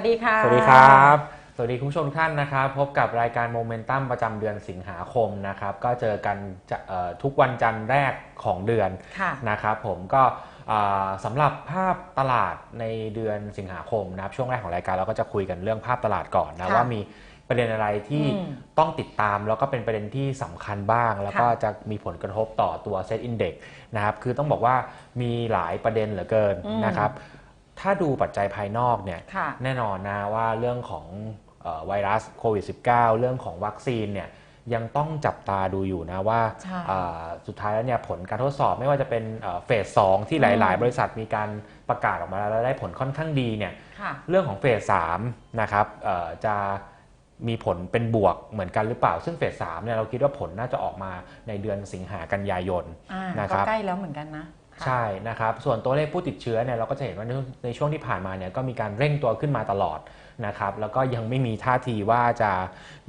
วัสดีค่ะ สวัสดีครับ สวัสดีคุณผู้ชมทุกท่านนะครับ พบกับรายการโมเมนตัมประจำเดือนสิงหาคมนะครับ ก็เจอกันจะเอ่อทุกวันจันทร์แรกของเดือนค่ะ นะครับผมก็อ่าสำหรับภาพตลาดในเดือนสิงหาคมนะครับ ช่วงแรกของรายการเราก็จะคุยกันเรื่องภาพตลาดก่อนนะค่ะว่ามีประเด็นอะไรที่อืมต้องติดตามแล้วก็เป็นประเด็นที่สำคัญบ้าง แล้วก็ค่ะ จะมีผลกระทบต่อตัวเซตอินเด็กนะครับ คือต้องบอกว่ามีหลายประเด็นเหลือเกินอืมนะครับ ถ้าดูปัจจัยภายนอกเนี่ยค่ะแน่นอนนะว่าเรื่องของเอ่อไวรัสโควิด -19 เรื่องของวัคซีนเนี่ยยังต้องจับตาดูอยู่นะว่าใช่เอ่อสุดท้ายแล้วเนี่ยผลการทดสอบไม่ว่าจะเป็นเอ่อเฟสสองที่หลายอืมๆบริษัทมีการประกาศออกมาแล้วและได้ผลค่อนข้างดีเนี่ยค่ะเรื่องของเฟสสามนะครับเอ่อจะมีผลเป็นบวกเหมือนกันหรือเปล่า ซึ่งเฟสสามเนี่ยเราคิดว่าผลน่าจะออกมาในเดือนสิงหากันยายนอ่านะคก็รับใกล้แล้วเหมือนกันนะค่ะ ใช่นะครับส่วนตัวเลขผู้ติดเชื้อเนี่ยเราก็จะเห็นว่าในในช่วงที่ผ่านมาเนี่ยก็มีการเร่งตัวขึ้นมาตลอดนะครับแล้วก็ยังไม่มีท่าทีว่าจะ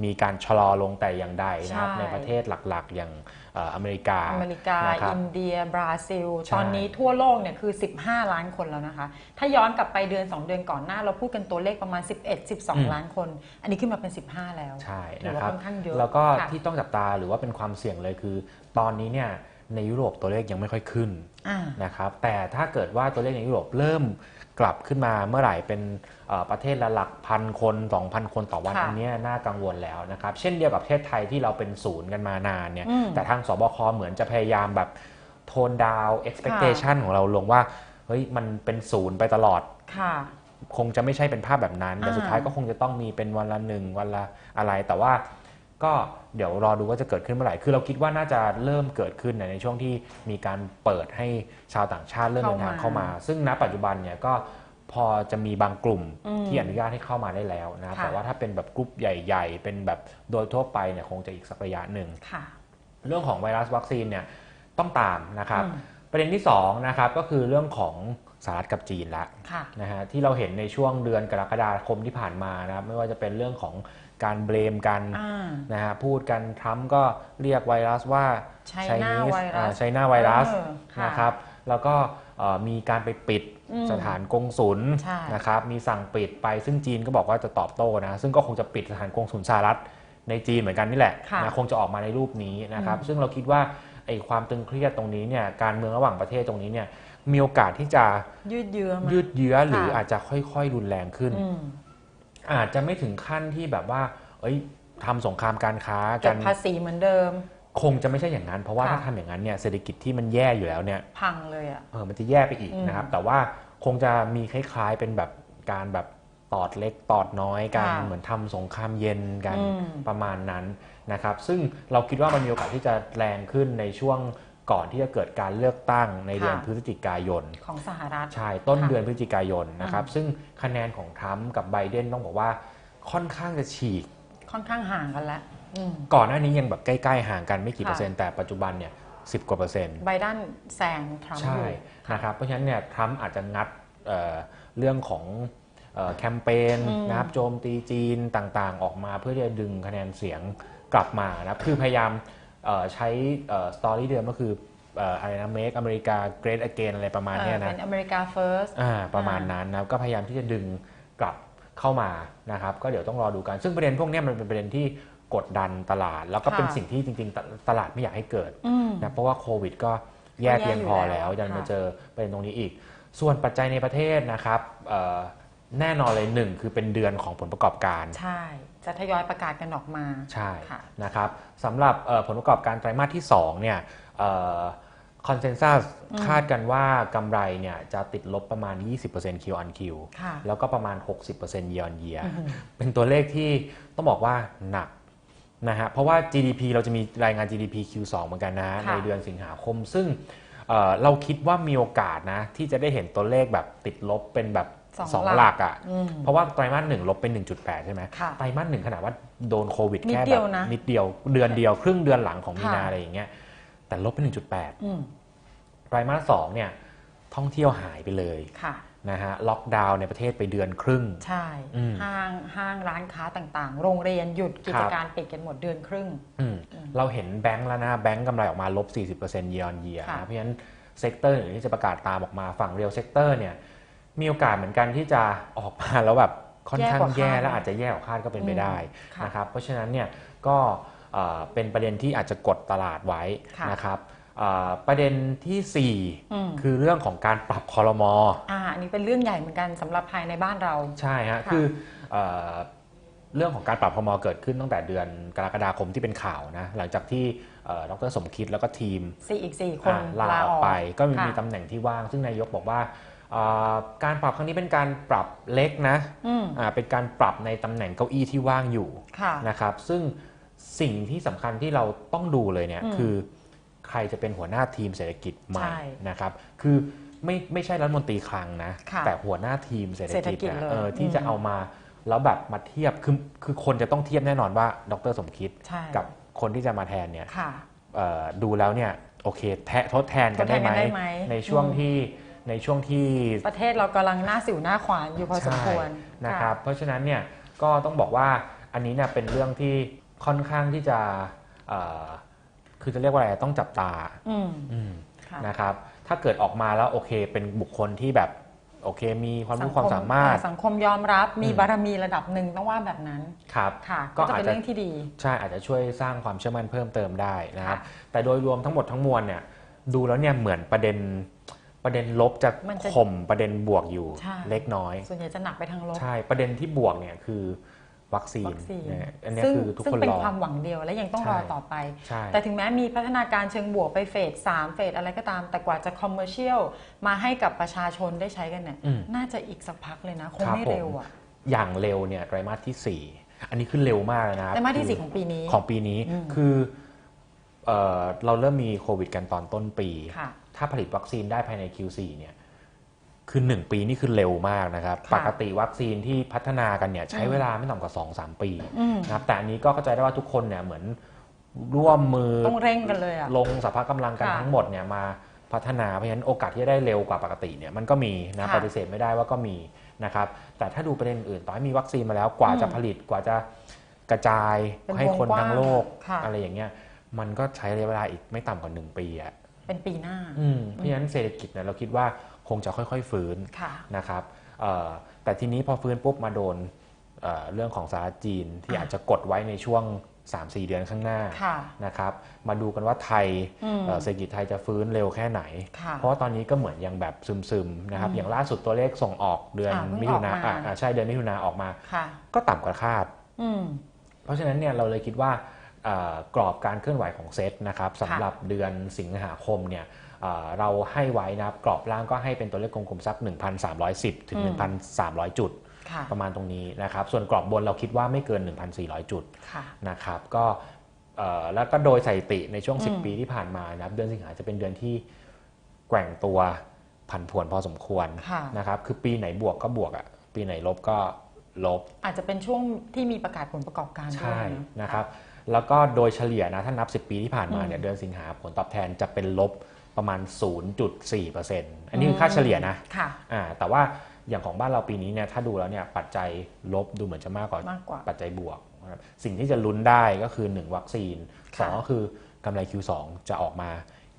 มีการชะลอลงแต่อย่างใดนะครับใช่ในประเทศหลักๆ อย่างเอ่ออเมริกา อเมริกานะครับอินเดีย บราซิลใช่ตอนนี้ทั่วโลกเนี่ยคือ 15 ล้านคนแล้วนะคะ ถ้าย้อนกลับไปเดือน 2 เดือนก่อนหน้า เราพูดกันตัวเลขประมาณ 11 12 ล้านคน อันนี้ขึ้นมาเป็น 15 แล้ว ใช่ถือนะว่าครับค่อนข้างเยอะ แล้วก็ค่ะที่ต้องจับตาหรือว่าเป็นความเสี่ยงเลยคือ ตอนนี้เนี่ย ในยุโรปตัวเลขยังไม่ค่อยขึ้นอ่านะครับแต่ถ้าเกิดว่าตัวเลขในยุโรปเริ่มกลับขึ้นมาเมื่อไหร่เป็นเอ่อประเทศละหลักพันคน 2,000 คนต่อวันค่ะอันเนี้ยน่ากังวลแล้วนะครับเช่นเดียวกับประเทศไทยที่เราเป็นศูนย์กันมานานเนี่ยอืมแต่ทางสบคเหมือนจะพยายามแบบโทนดาว expectation ของเราลงว่าเฮ้ยมันเป็นศูนย์ไปตลอดค่ะคงจะไม่ใช่เป็นภาพแบบนั้น แต่อ่าสุดท้ายก็คงจะต้องมีเป็นวันละหนึ่งวันละอะไรแต่ว่า ก็เดี๋ยวรอดูว่าจะเกิดขึ้นเมื่อไหร่ คือเราคิดว่าน่าจะเริ่มเกิดขึ้นในช่วงที่มีการเปิดให้ชาวต่างชาติเริ่มเดินทางเข้ามา ซึ่งณปัจจุบันเนี่ยก็พอจะมีบางกลุ่มอืมที่อนุญาตให้เข้ามาได้แล้วนะครับค่ะแต่ว่าถ้าเป็นแบบกลุ่มใหญ่ ๆ เป็นแบบโดยทั่วไปเนี่ยคงจะอีกสักระยะหนึ่งค่ะเรื่องของไวรัสวัคซีนเนี่ยต้องตามนะครับอืมประเด็นที่สองนะครับก็คือเรื่องของ สหรัฐกับจีนละค่ะนะฮะที่เราเห็นในช่วงเดือนกรกฎาคมที่ผ่านมานะครับไม่ว่าจะเป็นเรื่องของการเบลมกันอ่านะฮะพูดกันทรัมป์ก็เรียกไวรัสว่า China ไวรัสไชน่าไวรัสเออค่ะนะครับแล้วก็เอ่อมีการไปปิดอืมสถานกงศุลใช่นะครับมีสั่งปิดไปซึ่งจีนก็บอกว่าจะตอบโต้นะซึ่งก็คงจะปิดสถานกงศุลสหรัฐในจีนเหมือนกันนี่แหละค่ะนะคงจะออกมาในรูปนี้นะครับอืมซึ่งเราคิดว่าไอ้ความตึงเครียดตรงนี้เนี่ยการเมืองระหว่างประเทศตรงนี้เนี่ย มีโอกาสที่จะยืดเยื้อมายืดเยื้อหรือค่ะอาจจะค่อยๆ รุนแรงขึ้น อืมอาจจะไม่ถึงขั้นที่แบบว่า เอ้ยทำสงครามการค้าเก็กับน ภาษีเหมือนเดิม คงจะไม่ใช่อย่างนั้น เพราะว่าค่ะ ถ้าทำอย่างนั้นเนี่ยเศรษฐกิจที่มันแย่อยู่แล้วเนี่ยพังเลยอะ เออมันจะแย่ไปอีกอืมนะครับ แต่ว่าคงจะมีคล้ายๆ เป็นแบบการแบบตอดเล็กตอดน้อยกันค่ะเหมือนทำสงครามเย็นกันอืม ประมาณนั้นนะครับ ซึ่งเราคิดว่ามันมีโอกาสที่จะแรงขึ้นในช่วง ก่อนที่จะเกิดการเลือกตั้งในเดือนค่ะพฤศจิกายนของสหรัฐใช่ต้นค่ะเดือนพฤศจิกายนนะครับอืมซึ่งคะแนนของทรัมป์กับไบเดนต้องบอกว่าค่อนข้างจะฉีก ค่อนข้างห่างกันแล้วอืมก่อนหน้านี้ยังแบบใกล้ๆห่างกันไม่กี่ค่ะเปอร์เซ็นต์แต่ปัจจุบันเนี่ยสิกว่าเปอร์เซ็นต์ไบเดนแซงทรัมป์อใช่ยู่นะครับเพราะฉะนั้นเนี่ยทรัมป์อาจจะงัดเอ่อเรื่องของเอ่อแคมเปญอืมนะครับโจมตีจีนต่างๆ ออกมาเพื่อที่จะดึงคะแนนเสียงกลับมานะครับคือพยายามเอ่อ ใช้สตอรี่เดิมก็คือเอ่ออะไรนะ make อเมริกา great again อะไรประมาณเนี้ยเออนะ เป็นอเมริกา first อ่าประมาณนั้นนะครับก็พยายามที่จะดึงกลับเข้ามานะครับก็เดี๋ยวต้องรอดูกัน ซึ่งประเด็นพวกเนี้ยมันเป็นประเด็นที่กดดันตลาด แล้วก็เป็นค่ะสิ่งที่จริงๆตตลาดไม่อยากให้เกิดอืมนะเพราะว่าโควิดก็แย่ก็แย่เพียงพออยู่แล้แล้ววยังมาค่ะเจอประเด็นตรงนี้อีก ส่วนปัจจัยในประเทศนะครับเอ่อแน่นอนเลยหนึ่งคือเป็นเดือนของผลประกอบการใช่ จะทยอยประกาศกันออกมาใช่ค่ะ นะครับสำหรับเอ่อผลประกอบการไตรมาสที่2เนี่ยคอนเซนแซสอืมคาดกันว่ากำไรเนี่ยจะติดลบประมาณ 20% Q on Q ค่ะ แล้วก็ประมาณ 60% year on year อือหือเป็นตัวเลขที่ต้องบอกว่าหนักนะฮะเพราะว่า GDP เราจะมีรายงาน GDP Q2 เหมือนกันนะ ค่ะในเดือนสิงหาคม ซึ่งเอ่อเราคิดว่ามีโอกาสนะ ที่จะได้เห็นตัวเลขแบบติดลบเป็นแบบ สอง2หลักหลักอะ่ะอืมเพราะว่าไตรมาสหนึ่งลบเป็น1.8 ใช่ไหมค่ะไตรมาสหนึ่งขนาดว่าโดนโควิดนิดแค่เดีแบยวบนะนิดเดียวเดือนเดียวครึ่งเดือนหลังของมีนาค่ะอะไรอย่างเงี้ยแต่ลบเป็น1.8อืมไตรมาสสองเนี่ยท่องเที่ยวหายไปเลยค่ะนะฮะล็อกดาวน์ในประเทศไปเดือนครึ่ง ใช่อืมห้างห้างร้านค้าต่างๆ โรงเรียนหยุดกิครัจบการปิดกันหมดเดือนครึ่งอืมอืมเราเห็นแบงก์แล้วนะแบงก์กำไรออกมาลบ 40% year on year ค่ะนะเพราะฉะนั้นเซกเตอร์อื่นที่จะประกาศตามออกมาฝั่งเรียลเซกเตอร์เนี่ย มีโอกาสเหมือนกันที่จะออกมาแล้วแบบค่อนข้างแย่แย่กว่าคาดและอาจจะแย่กว่าคาดก็เป็นไปได้ค่ะนะครับเพราะฉะนั้นเนี่ยก็เอ่อเป็นประเด็นที่อาจจะกดตลาดไว้ค่ะนะครับเอ่อประเด็นทีสี่อืม4คือเรื่องของการปรับคอรมออ่าอันนี้เป็นเรื่องใหญ่เหมือนกันสำหรับภายในบ้านเรา ใช่ฮะค่ะคือเอ่อเรื่องของการปรับคอรมอเกิดขึ้นตั้งแต่เดือนกรกฎาคมที่เป็นข่าวนะหลังจากที่เอ่อดรสมคิดแล้วก็ทีมสี่อีกสี่คนอ่าลาออกไป ก็มีค่ะมีตำแหน่งที่ว่าง ซึ่งนายกบอกว่าเอ่อ การปรับครั้งนี้เป็นการปรับเล็กนะอืมอ่าเป็นการปรับในตำแหน่งเก้าอี้ที่ว่างอยู่ค่ะนะครับ ซึ่งสิ่งที่สำคัญที่เราต้องดูเลยเนี่ยอืมคือใครจะเป็นหัวหน้าทีมเศรษฐกิจใหม่ใช่นะครับ คือไม่ไม่ใช่รัฐมนตรีคลังนะค่ะแต่หัวหน้าทีมเศรษฐเศรษฐกิจกิจนะเลยเออที่อืมจะเอามาแล้วแบบมาเทียบคือคือคนจะต้องเทียบแน่นอนว่า ดรสมคิดใช่กับคนที่จะมาแทนเนี่ยค่ะเอ่อดูแล้วเนี่ยโอเคแทะทดแทนกันทดแทได้นไหมกันได้ไหมในช่วงอืมที่ ในช่วงที่ประเทศเรากำลังหน้าสิวหน้าขวานอยู่พอสมควรใช่นะครับเพราะฉะนั้นเนี่ยก็ต้องบอกว่าอันนี้เนี่ยเป็นเรื่องที่ค่อนข้างที่จะเอ่อคือจะเรียกว่าอะไรต้องจับตาอืมอืมค่ะนะครับถ้าเกิดออกมาแล้วโอเคเป็นบุคคลที่แบบโอเค มีความรู้ความสามารถ สังคมยอมรับมีอืมบารมีระดับหนึ่งต้องว่าแบบนั้นครับค่ะก็ก็จะอาจเป็นจะเรื่องที่ดี ใช่อาจจะช่วยสร้างความเชื่อมั่นเพิ่มเติมได้นะครับค่ะแต่โดยรวมทั้งหมดทั้งมวลเนี่ยดูแล้วเนี่ยเหมือนประเด็น ประเด็นลบจะมันจะข่มประเด็นบวกอยู่ใช่ เล็กน้อย ส่วนใหญ่จะหนักไปทางลบ ใช่ประเด็นที่บวกเนี่ยคือวัคซีนวัคซีนเนี่ยอันเนี้ยซึ่งคือทุกซึ่งคนเป็นรอ ความหวังเดียวและยังต้องใช่ รอต่อไป ใช่ แต่ถึงแม้มีพัฒนาการเชิงบวกไปเฟส 3 เฟสอะไรก็ตาม แต่กว่าจะคอมเมอร์เชียลมาให้กับประชาชนได้ใช้กันเนี่ย อืมน่าจะอีกสักพักเลยนะ คงครับไม่ผมเร็วอะ อย่างเร็วเนี่ยไตรมาสที่ 4 อันนี้คือเร็วมากเลยนะครับแต่มาที่คืสี่ของปีนี้ของปีนี้อืม คือเอ่อเราเริ่มมีโควิดกันตอนต้นปี ค่ะ ถ้าผลิตวัคซีนได้ภายใน Q4 เนี่ยคือ 1 ปีนี่คือเร็วมากนะครับค่ะปกติวัคซีนที่พัฒนากันเนี่ยใช้อืมเวลาไม่ต่ำกว่า 2-3 ปีอืมนะครับแต่อันนี้ก็เข้าใจได้ว่าทุกคนเนี่ยเหมือนร่วมมือต้องเร่งกันเลยอะลงสรรพกำลังกันค่ะทั้งหมดเนี่ยมาพัฒนาเพราะฉะนั้นโอกาสที่จะได้เร็วกว่าปกติเนี่ยมันก็มีนะค่ะปฏิเสธไม่ได้ว่าก็มีนะครับแต่ถ้าดูประเด็นอื่นต่อให้มีวัคซีนมาแล้วกว่าอืมจะผลิตกว่าจะกระจายเป็นให้คนวงกว้างทั้งโลกค่ะอะไรอย่างเงี้ยมันก็ใช้ระยะเวลาอีกไม่ต่ำกว่า 1 ปีอะ เป็นปีหน้าอืมเพราะฉะนั้นเศรษฐกิจเนี่ยเราคิดว่าคงจะค่อยๆฟื้นค่ะนะครับเอ่อแต่ทีนี้พอฟื้นปุ๊บมาโดนเอ่อเรื่องของสหรัฐจีนที่อะอาจจะกดไว้ในช่วง 3-4 เดือนข้างหน้าค่ะนะครับมาดูกันว่าไทยอืมเอ่อเศรษฐกิจไทยจะฟื้นเร็วแค่ไหนค่ะเพราะว่าตอนนี้ก็เหมือนยังแบบซึมๆนะครับอืมอย่างล่าสุดตัวเลขส่งออกเดือนอะเพิ่งมิถุนาออกมาอะอะใช่เดือนมิถุนาออกมาค่ะก็ต่ำกว่าคาดอืมเพราะฉะนั้นเนี่ยเราเลยคิดว่าเอ่อ กรอบการเคลื่อนไหวของเซตนะครับสำหรับเดือนสิงหาคมเนี่ยเอ่อเราให้ไว้นะครับกรอบล่างก็ให้เป็นตัวเลขกลมๆสัก 1,310 ถึงอืม1,300 จุดค่ะประมาณตรงนี้นะครับส่วนกรอบบนเราคิดว่าไม่เกิน 1,400 จุดค่ะนะครับก็เอ่อแล้วก็โดยสถิติในช่วงอืม10 ปีที่ผ่านมานะครับเดือนสิงหาจะเป็นเดือนที่แกว่งตัวผันผวนพอสมควรค่ะนะครับคือปีไหนบวกก็บวกอะปีไหนลบก็ลบ อาจจะเป็นช่วงที่มีประกาศผลประกอบการด้วยใช่นะนะครับ แล้วก็โดยเฉลี่ยนะถ้านับ 10 ปีที่ผ่านมาอืมเนี่ยเดือนสิงหาผลตอบแทนจะเป็นลบประมาณ 0.4%อันนี้คือค่าเฉลี่ยนะค่ะอ่าแต่ว่าอย่างของบ้านเราปีนี้เนี่ยถ้าดูแล้วเนี่ยปัจจัยลบดูเหมือนจะมากกว่ามากกว่าปัจจัยบวกนะครับสิ่งที่จะลุ้นได้ก็คือ 1 วัคซีนค่ะ2ก็คือกำไร Q2 จะออกมา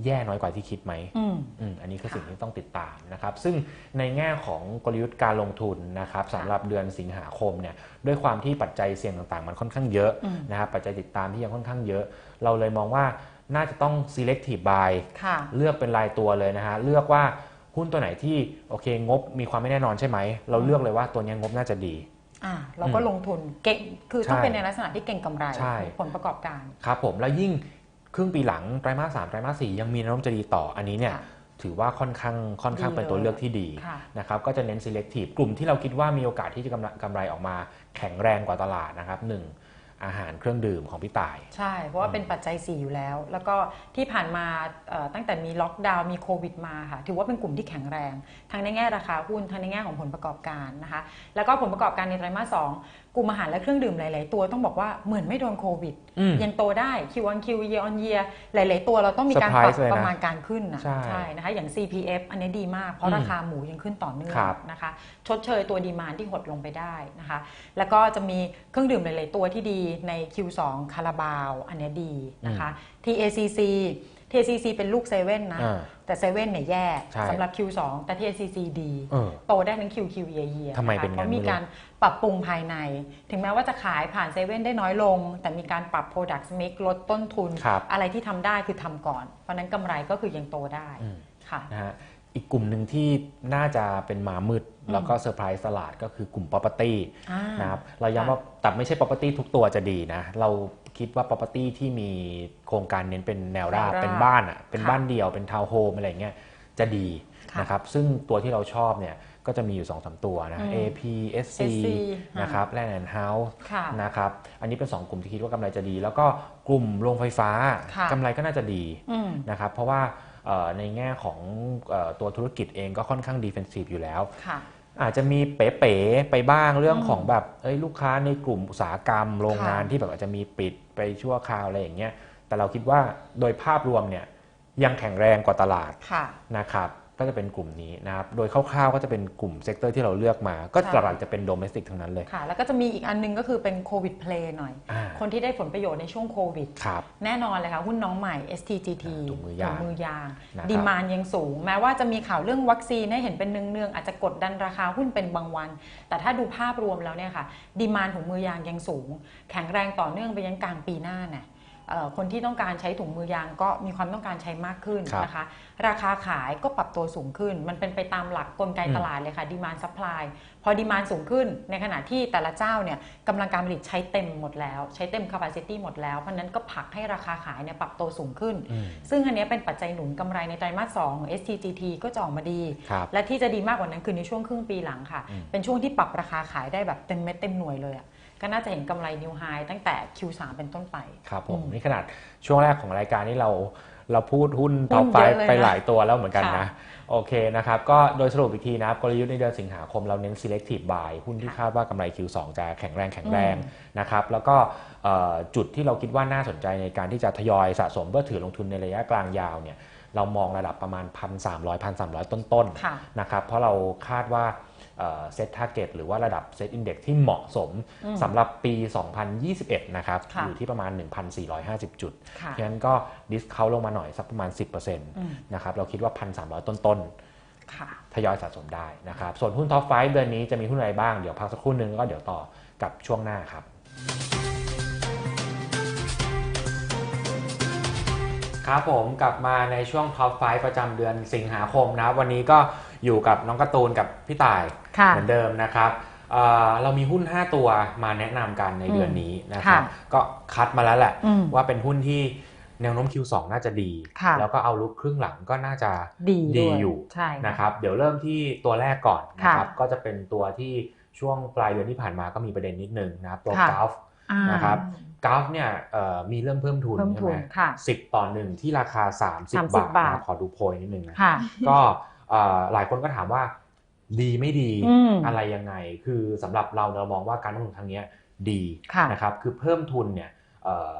แย่น้อยกว่าที่คิดไหมอืมอืมอันนี้คือค่ะสิ่งที่ต้องติดตามนะครับ ซึ่งในแง่ของกลยุทธ์การลงทุนนะครับสำหรับเดือนสิงหาคมเนี่ยด้วยความที่ปัจจัยเสี่ยงต่างๆ มันค่อนข้างเยอะอืมนะครับปัจจัยติดตามที่ยังค่อนข้างเยอะ เราเลยมองว่าน่าจะต้อง selective buy ค่ะเลือกเป็นรายตัวเลยนะฮะเลือกว่าหุ้นตัวไหนที่โอเคงบมีความไม่แน่นอนใช่ไหม เราเลือกเลยว่าตัวเนี้ยงบน่าจะดีอ่าเราก็อืมลงทุนเก่งคือต้องใช่เป็นในลักษณะที่เก่งกำไรใช่ผลประกอบการ ครับผม แล้วยิ่ง ครึ่งปีหลังไตรมาสสามไตรมาสสี่ยังมีแนวโน้มจะดีต่ออันนี้เนี่ยค่ะถือว่าค่อนข้างค่อนข้างดีเป็นตัวเลยเลือกที่ดีค่ะนะครับก็จะเน้น selective กลุ่มที่เราคิดว่ามีโอกาสที่จะกำไรกำไรออกมาแข็งแรงกว่าตลาดนะครับหนึ่งอาหารเครื่องดื่มของพี่ต่าย ใช่ เพราะว่าเป็นปัจจัย 4 อยู่แล้ว แล้วก็ที่ผ่านมาเอ่อตั้งแต่มีล็อกดาวน์มีโควิดมาค่ะ ถือว่าเป็นกลุ่มที่แข็งแรง ทั้งในแง่ราคาหุ้น ทั้งในแง่ของผลประกอบการนะคะ แล้วก็ผลประกอบการในไตรมาสสอง กลุ่มอาหารและเครื่องดื่มหลาย ๆ ตัวต้องบอกว่าเหมือนไม่โดนโควิดอืมยังโตได้ Q on Q year on year หลาย ๆ ตัวเราต้องมีการปรับ Surprise เลยนะประมาณการขึ้นนะใช่นะคะอย่าง CPF อันนี้ดีมาก เพราะราคาหมูยังขึ้นต่อเนื่องครับนะคะ ชดเชยตัวดีมานที่หดลงไปได้นะคะ แล้วก็จะมีเครื่องดื่มหลาย ๆ ตัวที่ดีใน Q2 คาราบาว อันเนี้ยดีนะคะ TACC TCC เป็นลูกเซเว่นนะ อ่าแต่เซเว่นเนี่ยแย่ใช่สำหรับ Q2 แต่ TCC ดี เออโตได้ทั้ง QQ year year ทำไมเป็นงั้นเพราะมีการปรับปรุงภายใน ถึงแม้ว่าจะขายผ่านเซเว่นได้น้อยลง แต่มีการปรับ product mix ลดต้นทุน ครับอะไรที่ทำได้คือทำก่อน เพราะฉะนั้นกำไรก็คือยังโตได้อืม ค่ะ นะฮะ อีกกลุ่มหนึ่งที่น่าจะเป็นหมามืด แล้วก็เซอร์ไพรส์ตลาดก็คือกลุ่ม property อ่านนะครับเราย้ำว่าแต่ไม่ใช่ property ทุกตัวจะดีนะ เราคิดว่า property ที่มีโครงการเน้นเป็นแนวราบแนวราบเป็นบ้านอะเป็นค่ะบ้านเดี่ยวเป็นทาวน์โฮมอะไรเงี้ยจะดีค่ะนะครับซึ่งตัวที่เราชอบเนี่ยก็จะมีอยู่2-3สตัวนะ อืม AP SC SC นะครับ Land and House ค่ะ นะครับอันนี้เป็น 2 กลุ่มที่คิดว่ากำไรจะดี แล้วก็กลุ่มโรงไฟฟ้าค่ะ กำไรก็น่าจะดี อืม นะครับเพราะว่าเอ่อ ในแง่ของเอ่อตัวธุรกิจเองก็ค่อนข้างดีเฟนซีฟอยู่แล้วค่ะอาจจะมีเป๋ๆไปบ้างเรื่องอืมของแบบเอ้ยลูกค้าในกลุ่มอุตสาหกรรมโรงงานค่ะที่แบบอาจจะมีปิดไปชั่วคราวอะไรอย่างเงี้ยแต่เราคิดว่าโดยภาพรวมเนี่ยยังแข็งแรงกว่าตลาดค่ะนะครับ ก็จะเป็นกลุ่มนี้นะครับ โดยคร่าวๆก็จะเป็นกลุ่มเซกเตอร์ที่เราเลือกมา ก็ใช่หลักๆจะเป็นโดเมสติกทั้งนั้นเลย ค่ะ แล้วก็จะมีอีกอันนึงก็คือเป็นโควิดเพลย์หน่อยอ่าคนที่ได้ผลประโยชน์ในช่วงโควิดครับแน่นอนเลยค่ะ หุ้นน้องใหม่ STGT ถุงมือยางถุมือยางนะครับดีมานยังสูง แม้ว่าจะมีข่าวเรื่องวัคซีนให้เห็นเป็นเนืองๆอาจจะกดดันราคาหุ้นเป็นบางวัน แต่ถ้าดูภาพรวมแล้วเนี่ยค่ะ ดีมานถุงมือยางยังสูง แข็งแรงต่อเนื่องไปยันกลางปีหน้าเนี่ยเอ่อ คนที่ต้องการใช้ถุงมือยางก็มีความต้องการใช้มากขึ้นครับนะคะ ราคาขายก็ปรับตัวสูงขึ้น มันเป็นไปตามหลักกลไกอืมตลาดเลยค่ะดีมานซัพพลายพอดีมานสูงขึ้น ในขณะที่แต่ละเจ้าเนี่ยกำลังการผลิตใช้เต็มหมดแล้ว ใช้เต็ม capacity หมดแล้ว เพราะฉะนั้นก็ผลักให้ราคาขายเนี่ยปรับตัวสูงขึ้นอืมซึ่งอันเนี้ยเป็นปัจจัยหนุนกำไรในไตรมาส2ของ STGT ก็จะออกมาดีครับและที่จะดีมากกว่านั้นคือในช่วงครึ่งปีหลังค่ะอืมเป็นช่วงที่ปรับราคาขายได้แบบเต็มเม็ดเต็มหน่วยเลยอะ ก็น่าจะเห็นกำไรนิวไฮตั้งแต่ Q3 เป็นต้นไป ครับผมอืมนี่ขนาดช่วงแรกของรายการนี้เราเราพูดหุ้นหุ้ท็อปนไฟเยอะเลยนะไปหลายตัวแล้วเหมือนกันค่ะ นะ โอเคนะครับ ก็โดยสรุปอีกทีนะครับกลยุทธ์ในเดือนสิงหาคมเราเน้น selective buy หุ้นที่คาดว่ากำไร Q2 จะแข็งแรงแข็งแรงนะครับ แล้วก็เอ่อจุดที่เราคิดว่าน่าสนใจในการที่จะทยอยสะสมเพื่อถือลงทุนในระยะกลางยาวเนี่ยเรามองระดับประมาณ 1,300 1,300 ต้นๆ ค่ะ นะครับเพราะเราคาดว่า เซต t า r g e t หรือว่าระดับเซตอินเด็กที่เหมาะสมอืมสำหรับปี 2021 นะครับค่ะอยู่ที่ประมาณ 1,450 จุดค่ะฉะนั้นก็ดิสเขาลงมาหน่อยสักประมาณ 10%นอืมะครับ เราคิดว่า 1,300 ต้นค่ะๆทยอยสะสมได้นะครับ ส่วนหุ้นท็อปไฟเดือนนี้จะมีหุ้นอะไรบ้าง เดี๋ยวพักสักครู่นึงแล้วก็เดี๋ยวต่อกับช่วงหน้าครับ ครับผมกลับมาในช่วงท็อปไฟประจำเดือนสิงหาคมนะครับวันนี้ก็อยู่กับน้องการ์ตูนกับพี่ต่ายค่ะเหมือนเดิมนะครับเอ่อเรามีหุ้น 5 ตัวมาแนะนำกันในเดือนนี้นะครับค่ะก็คัดมาแล้วแหละอืมว่าเป็นหุ้นที่แนวโน้ม Q2 น่าจะดีค่ะแล้วก็เอาลุกครึ่งหลังก็น่าจะดีดีวอยู่ใช่นะครับเดี๋ยวเริ่มที่ตัวแรกก่อนนะครับค่ะก็จะเป็นตัวที่ช่วงปลายเดือนที่ผ่านมาก็มีประเด็นนิดนึงนะครับตัวค่ะกราฟอ่านะครับ กราฟเนี่ยเอ่อมีเริ่มเพิ่มทุนเพิ่มใช่ทุไหมนค่ะสิบต่อหนึ่งที่ราคา 30 30บาทบาทนะขอดูโพยนิดนึงนะค่ะก็เอ่อหลายคนก็ถามว่าดีไม่ดีอืมอะไรยังไง คือสำหรับเราเรามองว่าการลงทุนครั้งเนี้ยดีค่ะนะครับคือเพิ่มทุนเนี่ยเอ่อ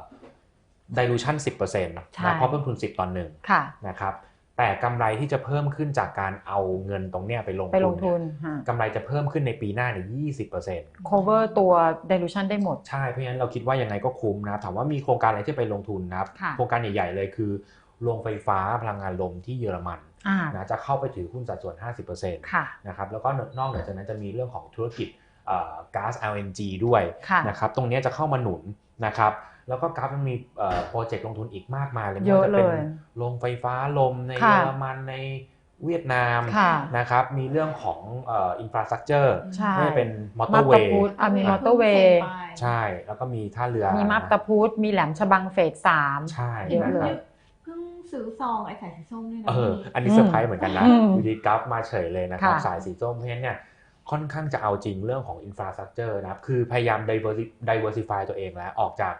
dilution 10%นะใช่เพราะเพิ่มทุน10ต่อหนึ่งค่ะนะครับ แต่กำไรที่จะเพิ่มขึ้นจากการเอาเงินตรงเนี้ยไปลงไปลงทุทุนนเนี่ยฮะกำไรจะเพิ่มขึ้นในปีหน้าเนี่ย20% cover ตัว dilution ได้หมด ใช่ เพราะฉะนั้นเราคิดว่ายังไงก็คุ้มนะครับถามว่ามีโครงการอะไรที่ไปลงทุนนะครับค่ะโครงการใหญ่ๆเลยคือโรงไฟฟ้าพลังงานลมที่เยอรมันอ่านะจะเข้าไปถือหุ้นสัดส่วน 50%ค่ะนะครับ แล้วก็นอกเหนือจากนั้นจะมีเรื่องของธุรกิจเอ่อก๊าซ LNG ด้วยค่ะนะครับ ตรงเนี้ยจะเข้ามาหนุนนะครับ แล้วก็ก๊าซมันมีเอ่อโปรเจกต์ลงทุนอีกมากมายเลยไม่เยอะว่าจะเป็นเลยโรงไฟฟ้าลมในค่ะเยอรมันในเวียดนามค่ะนะครับมีเรื่องของอินฟราสตรักเจอร์ใช่ไม่ว่าเป็นมอเตอมาร์บเวตาย์พุธอะมีมอเตอร์เวย์ใช่แล้วก็มีท่าเรือ มีมาบตาพุธมีแหลมฉบังเฟสสามใช่เยอะนะเลครัยบเพิ่งซื้อซองไอ้สายสีส้มด้วยนะเออพี่อันนี้เซอร์ไพรส์เหมือนกันนะอืมอยู่ดีกราฟมาเฉยเลยนะครับค่ะสายสีส้มเพราะฉะนั้นเนี่ยค่อนข้างจะเอาจริงเรื่องของอินฟราสตรักเจอร์นะครับคือพยายาม diversify diversify ตัวเองแล้วออกจาก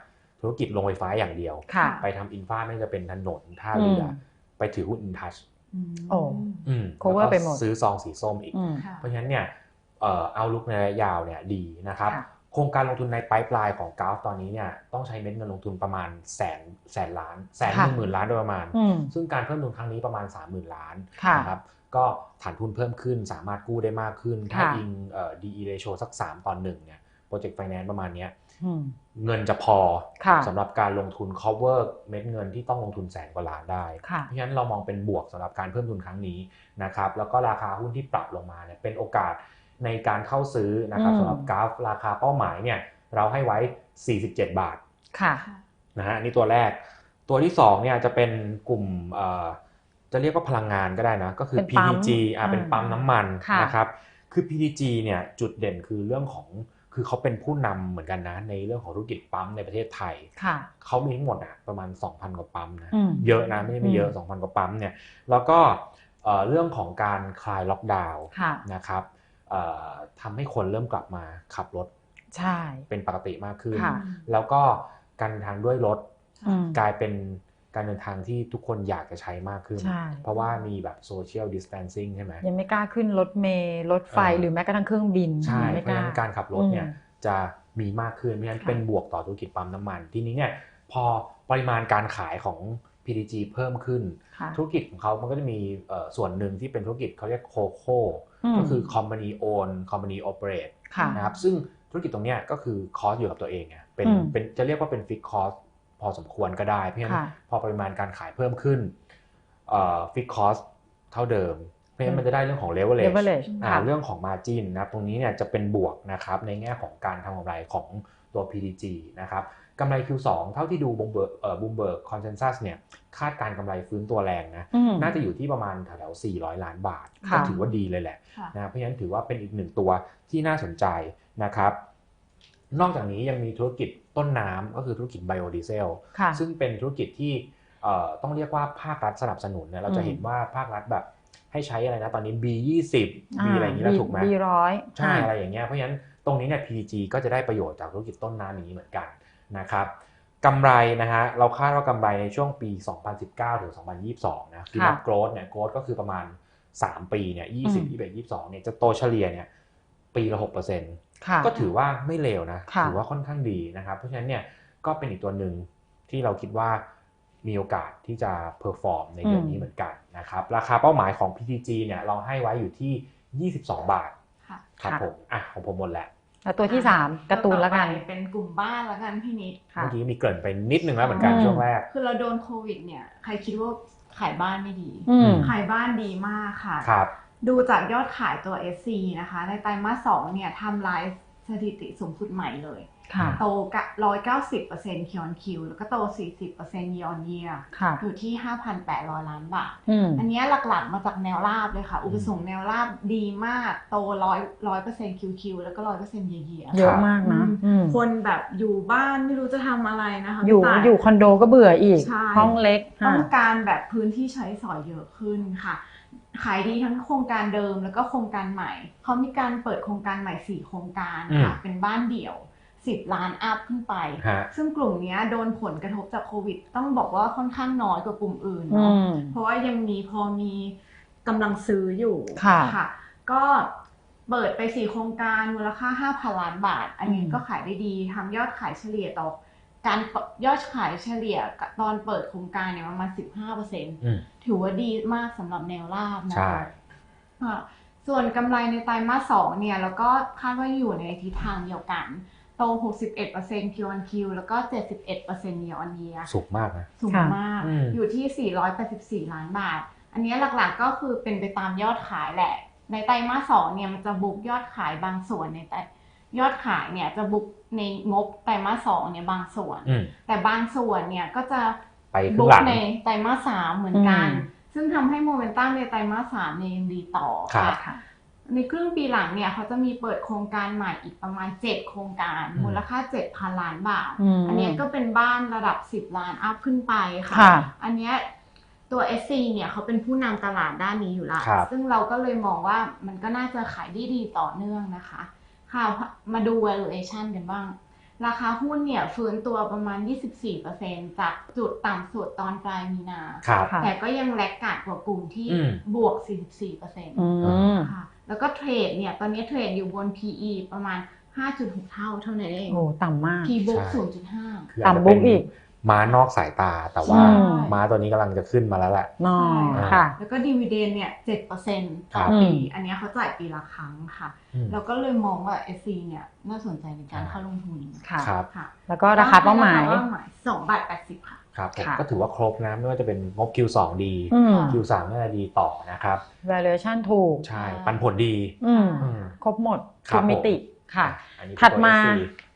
ธุรกิจโรงไฟฟ้าอย่างเดียวค่ะไปทำอินฟาไม่ว่าจะเป็นถนนท่าเรืออมไปถือหุ้นอินทัชมโอ้อืม cover แล้วก็ไปหมดซื้อซองสีส้มอีกอืมค่ะเพราะฉะนั้นเนี่ยเอ่อเอาลุกในระยะยาวเนี่ยดีนะครับค่ะโครงการลงทุนในไ p ปลายของกราฟตอนนี้เนี่ยต้องใช้เม็ดเงินลงทุนประมาณแสนแสนล้านแสนหนึ่งหมื่นล้านโดยประมาณอืมซึ่งการเพิ่มทุนครั้งนี้ประมาณ 30,000 ล้านค่ะนะครับก็ฐานทุนเพิ่มขึ้นสามารถกู้ได้มากขึ้น ถ้าค่ะอิงเอ่อ DE ratio สัก 3 ตอนหนึ่งเนี่ยโปรเจกต์ไฟแนนซ์ประมาณเนี้ยอืม เงินจะพอค่ะสำหรับการลงทุน cover เม็ดเงินที่ต้องลงทุนแสนกว่าล้านได้ค่ะเพราะฉะนั้นเรามองเป็นบวกสำหรับการเพิ่มทุนครั้งนี้นะครับ แล้วก็ราคาหุ้นที่ปรับลงมาเนี่ยเป็นโอกาสในการเข้าซื้อนะครับอืมสำหรับกราฟราคาเป้าหมายเนี่ยเราให้ไว้ 47 บาทค่ะนะฮะนี่ตัวแรก ตัวที่2เนี่ยจะเป็นกลุ่มเอ่อจะเรียกว่าพลังงานก็ได้นะ ก็คือเป็นปั๊ม PTG อะเป็นปั๊มน้ำมันค่ะนะครับ คือ PTG เนี่ยจุดเด่นคือเรื่องของ คือเขาเป็นผู้นำเหมือนกันนะ ในเรื่องของธุรกิจปั๊มในประเทศไทยค่ะเขามีทั้งหมดอะประมาณ 2,000 กว่าปั๊มนะอืมเยอะนะไม่ได้ไม่เยอะอืม2,000 กว่าปั๊มเนี่ยแล้วก็เอ่อเรื่องของการคลายล็อกดาวน์ค่ะนะครับเอ่อทำให้คนเริ่มกลับมาขับรถใช่เป็นปกติมากขึ้นค่ะแล้วก็การเดินทางด้วยรถอืมกลายเป็น การเดินทางที่ทุกคนอยากจะใช้มากขึ้นใช่เพราะว่ามีแบบโซเชียลดิส a ทนซิ่งใช่ไหมยังไม่กล้าขึ้นรถเมล์รถไฟเออหรือแม้กระทั่งเครื่องบินใช่ยังไม่เพราะกฉะล้านั้นการขับรถเนี่ยอืมจะมีมากขึ้นเพราะฉะนั้นค่ะเป็นบวกต่อธุรกิจปั๊มน้ำมัน ทีนี้เนี่ยพอปริมาณการขายของ PTG เพิ่มขึ้นค่ะธุรกิจของเขามันก็จะมีเอ่อส่วนหนึ่งที่เป็นธุรกิจเขาเรียกโคโคอืมก็คือ company own company operate ค่ะนะครับซึ่งธุรกิจตรงเนี้ยก็คือคอสอยู่กับตัวเองไงเป็นอืมเป็นจะเรียกว่าเป็นฟิกคอสพ อสมควรก็ได้ เพราะฉะนั้นค่ะพอปริมาณการขายเพิ่มขึ้นฟิกคอสเท่าเดิม เพราะฉะนั้นมันจะได้เรื่องของ leverage leverage อ่าค่ะเรื่องของ margin นะครับตรงนี้เนี่ยจะเป็นบวกนะครับในแง่ของการทำกำไรของตัว PDG นะครับกำไร Q2 เท่าที่ดูบูมเบิร์กเอ่อบูมเบิร์กคอนเซนแซสเนี่ยคาดการกำไรฟื้นตัวแรงนะอืมน่าจะอยู่ที่ประมาณแถวๆ400 ล้านบาทค่ะก็ถือว่าดีเลยแหละค่ะนะเพราะฉะนั้นถือว่าเป็นอีกหนึ่งตัวที่น่าสนใจนะครับ นอกจากนี้ยังมีธุรกิจต้นน้ำก็คือธุรกิจไบโอดีเซลค่ะซึ่งเป็นธุรกิจที่เอ่อต้องเรียกว่าภาครัฐสนับสนุนเนี่ยเราจะเห็นว่าภาครัฐแบบให้ใช้อะไรนะตอนนี้ B20 B อะไรอย่างนี้แล้วถูกไหมบีร้อยใช่อะไรอย่างเงี้ยเพราะฉะนั้นตรงนี้เนี่ย PG ก็จะได้ประโยชน์จากธุรกิจต้นน้ำอย่างนี้เหมือนกันนะครับกำไรนะฮะเราคาดว่ากำไรในช่วงปี 2019 ถึง 2022 นะคือนับ growth เนี่ย growth ก็คือประมาณ 3 ปีเนี่ย20 21 22 เนี่ยจะโตเฉลี่ยเนี่ยปีละ6%ค่ะ ก็ถือว่าไม่เลวนะค่ะถือว่าค่อนข้างดีนะครับ เพราะฉะนั้นเนี่ยก็เป็นอีกตัวหนึ่งที่เราคิดว่ามีโอกาสที่จะเพอร์ฟอร์มในเดือนนี้เหมือนกันนะครับ ราคาเป้าหมายของ PTG เนี่ยเราให้ไว้อยู่ที่ 22 บาทค่ะครับค่ะผมอะของผมหมดแล้วแล้วตัวที่สามการ์ตูนแล้วกันต่อไปเป็นกลุ่มบ้านแล้วกันพี่นิดค่ะเมื่อกี้มีเกริ่นไปนิดนึงแล้วเหมือนกันอืมช่วงแรก คือเราโดนโควิดเนี่ยใครคิดว่าขายบ้านไม่ดีอืมขายบ้านดีมากค่ะครับ ดูจากยอดขายตัว SC นะคะ ในไตรมาสสองเนี่ยทำลายสถิติสูงสุดใหม่เลยค่ะโตกะร้อยเก้าสิบเปอร์เซ็นต์คิวอนคิวแล้วก็โตสี่สิบเปอร์เซ็นต์ยอนเยียค่ะอยู่ที่ห้าพันแปดร้อยล้านบาทอืมอันเนี้ยหลักๆมาจากแนวราบเลยค่ะ อุปสงค์แนวราบดีมาก โตร้อยร้อยเปอร์เซ็นต์คิวคิวแล้วก็ร้อยเปอร์เซ็นต์เยียเยียเยอะมากนะอืมคนแบบอยู่บ้านไม่รู้จะทำอะไรนะคะ อยู่พี่ต่าอยู่คอนโดก็เบื่ออีกใช่ห้องเล็ก ต้ค่ะองการแบบพื้นที่ใช้สอยเยอะขึ้นค่ะ ขายดีทั้งโครงการเดิมแล้วก็โครงการใหม่ เขามีการเปิดโครงการใหม่4โครงการค่ะอืมเป็นบ้านเดี่ยว10ล้านอัพขึ้นไปฮะซึ่งกลุ่มเนี้ยโดนผลกระทบจากโควิด ต้องบอกว่าค่อนข้างน้อยกว่ากลุ่มอื่นอืเนาะมเพราะว่ายังมีพอมีกำลังซื้ออยู่ค่ะ ก็เปิดไป4โครงการมูลค่า5,000ล้านบาท อันนี้อืมก็ขายได้ดีทำยอดขายเฉลี่ยต่อ การเปิดยอดขายเฉลี่ยกับตอนเปิดโครงการเนี่ยประมาณ15%อืมถือว่าดีมากสำหรับแนวราบนะใช่คะค่ะส่วนกำไรในไตรมาสสองเนี่ยแล้วก็คาดว่าอยู่ในทิศทางเดียวกันโต 61% Q on Q แล้วก็ 71% year on year สูงมากนะ สูงค่ะมากอืมอยู่ที่ 484 ล้านบาท อันนี้หลักๆก็คือเป็นไปตามยอดขายแหละ ในไตรมาสสองเนี่ยมันจะบุกยอดขายบางส่วนในแต่ยอดขายเนี่ยจะบุก ในงบไตรมาสสองเนี่ยบางส่วนอืมแต่บางส่วนเนี่ยก็จะไปครึ่บุงกหลังในไตรมาสสามเหมือนกันอืมซึ่งทำให้โมเมนตัมในไตรมาสสามเนี่ยยังดีต่อครับค่ะในครึ่งปีหลังเนี่ยเขาจะมีเปิดโครงการใหม่อีกประมาณ 7 โครงการอืมมูลค่า 7,000 ล้านบาทอืมอันเนี้ยก็เป็นบ้านระดับ 10 ล้านอัพขึ้นไปค่ะค่ะอันเนี้ยตัว SC เนี่ยเขาเป็นผู้นำตลาดด้านนี้อยู่แล้วครับซึ่งเราก็เลยมองว่ามันก็น่าจะขายได้ดีต่อเนื่องนะคะ ค่ะมาดู valuation กันบ้าง ราคาหุ้นเนี่ยฟื้นตัวประมาณ 24%จากจุดต่ำสุดตอนปลายมีนาครับค่ะแต่ก็ยังแลกกาดกว่ากลุ่มที่อืมบวก 44%อืมค่ะ แล้วก็เทรดเนี่ย ตอนนี้เทรดอยู่บน PE ประมาณ 5.6 เท่าเท่านั้นเอง โอ้ ต่ำมาก P book ใช่0.5คืออาจจะต่ำบุ๊เป็นกอีก ม้านอกสายตา แต่ว่าอืมม้าตัวนี้กำลังจะขึ้นมาแล้วแหละน้อยใช่ค่ะ แล้วก็ดีเวเดนเนี่ยเจ็ดเปอร์เซ็นต์ครัต่อบปีอืมอันเนี้ยเขาจ่ายปีละครั้งค่ะอืมเราก็เลยมองว่า SC เนี่ยน่าสนใจในการอ่าเข้าลงทุนค่ะครับค่ะ แล้วก็ราคาเป้าหมายรคเป้าหมายสองบาทแปดสิบค่ะครับผมค่ะก็ถือว่าครบนะ ไม่ว่าจะเป็นงบ Q2 ดีอืม Q3 น่าจะดีต่อนะครับ valuation ถูก ใช่ใช่ปันผลดีอืมอืมครบหมดครัทุบกมิติค่ะอันนี้คือถัดตัวมา SC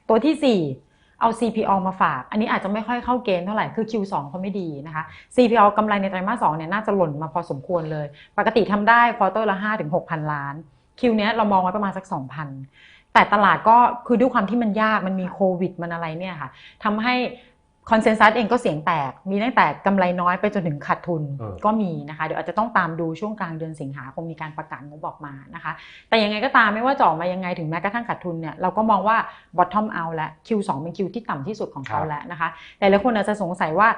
ตัวที่ 4 เอา CPO มาฝาก อันนี้อาจจะไม่ค่อยเข้าเกณฑ์เท่าไหร่ คือ Q2 เขาไม่ดีนะคะ CPO กำไรในไตรมาส2เนี่ยน่าจะหล่นมาพอสมควรเลย ปกติทำได้ควอเตอร์ละ5ถึง6,000 ล้านคิวเนี้ยเรามองไว้ประมาณสัก 2,000 แต่ตลาดก็คือด้วยความที่มันยาก มันมีโควิด มันอะไรเนี่ยค่ะทำให้ คอนเซนแซสเองก็เสียงแตก มีตั้งแต่กำไรน้อยไปจนถึงขาดทุนเออ ก็มีนะคะ เดี๋ยวอาจจะต้องตามดูช่วงกลางเดือนสิงหาคงมีการประกาศงบออกมานะคะ แต่ยังไงก็ตามไม่ว่าจะออกมายังไงถึงแม้กระทั่งขาดทุนเนี่ยเราก็มองว่า bottom out แล้ว Q2 เป็น Q ที่ต่ำที่สุดของเขาครับแล้วนะคะ แต่หลายคนอาจจะสงสัยว่า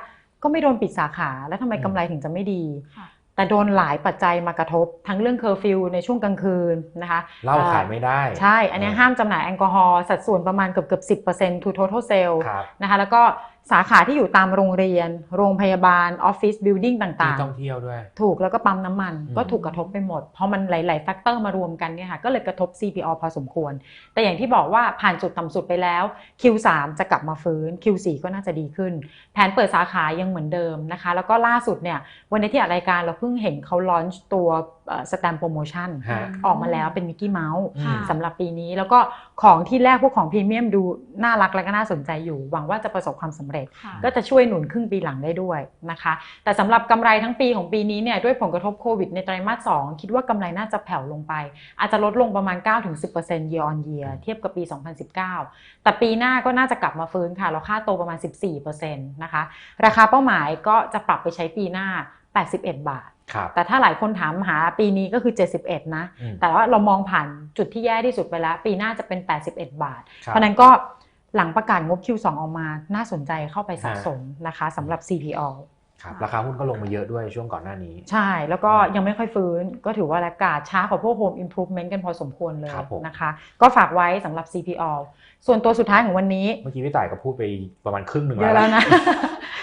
ก็ไม่โดนปิดสาขาแล้วทำไมกำไรถึงจะไม่ดี ค่ะ แต่โดนหลายปัจจัยมากระทบ ทั้งเรื่องเคอร์ฟิวในช่วงกลางคืนนะคะ เหล้าขายไม่ได้ ใช่ อันเนี้ยห้ามจำหน่ายแอลกอฮอล์สัดส่วนประมาณเกือบเกือบสิบเปอร์เซ็นต์ to total sale ครับ นะคะแล้วก็สาขาที่อยู่ตามโรงเรียน โรงพยาบาลออฟฟิศบิลดิ้งที่ต่างท่องเที่ยวด้วยๆถูกแล้วก็ปั๊มน้ำมันอืมก็ถูกกระทบไปหมด เพราะมันหลายๆแฟกเตอร์มารวมกันเนี่ยค่ะก็เลยกระทบ CPO พอสมควร แต่อย่างที่บอกว่าผ่านจุดต่ำสุดไปแล้ว Q3 จะกลับมาฟื้น Q4 ก็น่าจะดีขึ้น แผนเปิดสาขายังเหมือนเดิมนะคะ แล้วก็ล่าสุดเนี่ยวันนี้ที่อัดรายการเราเพิ่งเห็นเขาลอนช์ตัว สแตมโปรโมชั่นฮะออกมาแล้วเป็นมิกกี้เมาส์อืมสำหรับปีนี้ แล้วก็ของที่แรกพวกของพรีเมียมดูน่ารักและก็น่าสนใจอยู่ หวังว่าจะประสบความสำเร็จค่ะก็จะช่วยหนุนครึ่งปีหลังได้ด้วยนะคะ แต่สำหรับกำไรทั้งปีของปีนี้เนี่ยด้วยผลกระทบโควิดในไตรมาส2คิดว่ากำไรน่าจะแผ่วลงไป อาจจะลดลงประมาณ 9-10% year on year เทียบกับปี 2019 แต่ปีหน้าก็น่าจะกลับมาฟื้นค่ะเราค่าโตประมาณ 14%นะคะราคาเป้าหมายก็จะปรับไปใช้ปีหน้า 81 บาทครับ แต่ถ้าหลายคนถามหาปีนี้ก็คือ 71 นะอืมแต่ว่าเรามองผ่านจุดที่แย่ที่สุดไปแล้ว ปีหน้าจะเป็น 81 บาทครับเพราะฉะนั้นก็หลังประกาศงบ Q2 ออกมาน่าสนใจเข้าไปสะสมนะคะสำหรับ CPO ครับราคาหุ้นก็ลงมาเยอะด้วยช่วงก่อนหน้านี้ ใช่แล้วก็ยังไม่ค่อยฟื้น ก็ถือว่าแลกกาดช้ากว่าพวก Home Improvement กันพอสมควรเลยครับผมนะคะ ก็ฝากไว้สำหรับ CPO ส่วนตัวสุดท้ายของวันนี้ เมื่อกี้พี่ต่ายก็พูดไปประมาณครึ่งหนึ่งเยอะแล้แล้ววนะ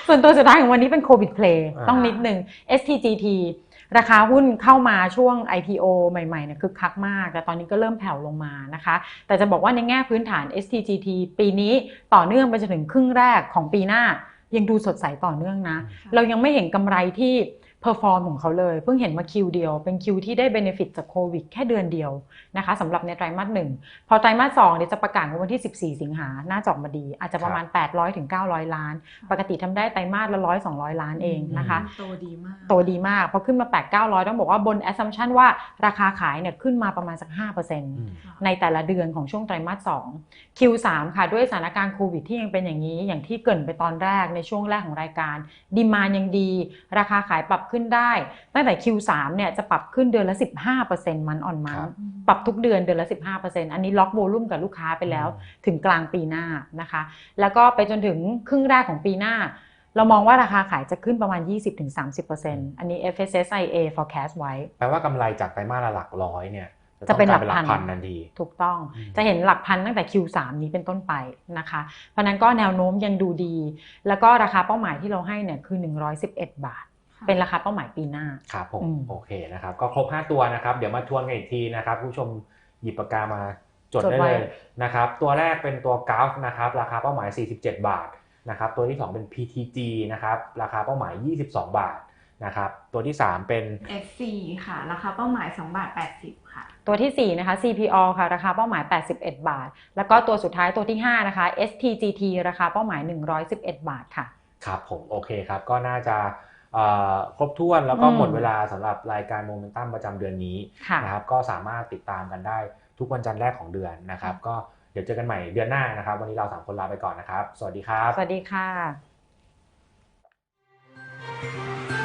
ส่วนตัวสุดท้ายของวันนี้เป็นโควิดเพลย์อ่าต้องนิดนึง STGT ราคาหุ้นเข้ามาช่วง IPO ใหม่ๆเนี่ยคึกคักมาก แต่ตอนนี้ก็เริ่มแผ่วลงมานะคะ แต่จะบอกว่าในแง่พื้นฐาน STGT ปีนี้ต่อเนื่องไปจนถึงครึ่งแรกของปีหน้า ยังดูสดใสต่อเนื่องนะ เรายังไม่เห็นกำไรที่ เพอร์ฟอร์มของเขาเลย เพิ่งเห็นมาคิวเดียว เป็นคิวที่ได้เบนฟิตจากโควิดแค่เดือนเดียวนะคะสำหรับในไตรมาสหนึ่งพอไตรมาสสองเนี่ยจะประกาศวันที่ 14 สิงหาน่าจะออกมาดี อาจจะประมาณ 800ถึง900 ล้าน ปกติทำได้ไตรมาสละร้อย200 ล้านเองนะคะโตดีมากโตดีมากพอขึ้นมา 8 900 ต้องบอกว่าบน assumption ว่าราคาขายเนี่ยขึ้นมาประมาณสัก5%อืมในแต่ละเดือนของช่วงไตรมาส2 Q3 ค่ะด้วยสถานการณ์โควิดที่ยังเป็นอย่างนี้อย่างที่เกรินไปตอนแรกในช่วงแรกของรายการดีมานยังดี ราคาขายปรับขึ้นได้ตั้งแต่ Q3 เนี่ยจะปรับขึ้นเดือนละ 15%มันออนมัครันบปรับทุกเดือนเดือนละ 15%อันนี้ล็อกโวลุ่มกับลูกค้าไปแล้วถึงกลางปีหน้านะคะ แล้วก็ไปจนถึงครึ่งแรกของปีหน้า เรามองว่าราคาขายจะขึ้นประมาณ 20-30%อันนี้ FSSIA forecast ไว้ แปลว่ากำไรจากไตรมาสละหลักร้อยเนี่ยจะเป็นหลักต้องายพันทันทีถูกต้องอืมจะเห็นหลักพันตั้งแต่ Q3 นี้เป็นต้นไปนะคะ เพราะฉะนั้นก็แนวโน้มยังดูดี แล้วก็ราคาเป้าหมายที่เราให้เนี่ยคือ 111 บาท เป็นราคาเป้าหมายปีหน้าครับผมอืมโอเคนะครับ ก็ครบ 5 ตัวนะครับ เดี๋ยวมาทวนกันอีกทีนะครับผู้ชมหยิบปากกามาจดจดได้ไว้เลยนะครับ ตัวแรกเป็นตัวกราฟนะครับ ราคาเป้าหมาย 47 บาทนะครับ ตัวที่ 2 เป็น PTG นะครับ ราคาเป้าหมาย 22 บาทนะครับ ตัวที่ 3 เป็น SC ค่ะ ราคาเป้าหมาย 2 บาท 80 ค่ะ ตัวทีสี่ 4 นะคะ CPO ค่ะ ราคาเป้าหมาย 81 บาท แล้วก็ตัวสุดท้ายตัวที่ 5 นะคะ STGT ราคาเป้าหมาย 111 บาทค่ะ ครับผม โอเคครับ ก็น่าจะเอ่อ ครบถ้วนแล้วก็อืมหมดเวลาสำหรับรายการโมเมนตัมประจำเดือนนี้ค่ะนะครับก็สามารถติดตามกันได้ทุกวันจันทร์แรกของเดือนนะครับ ก็เดี๋ยวเจอกันใหม่เดือนหน้านะครับ วันนี้เราสามคนลาไปก่อนนะครับ สวัสดีครับ สวัสดีค่ะ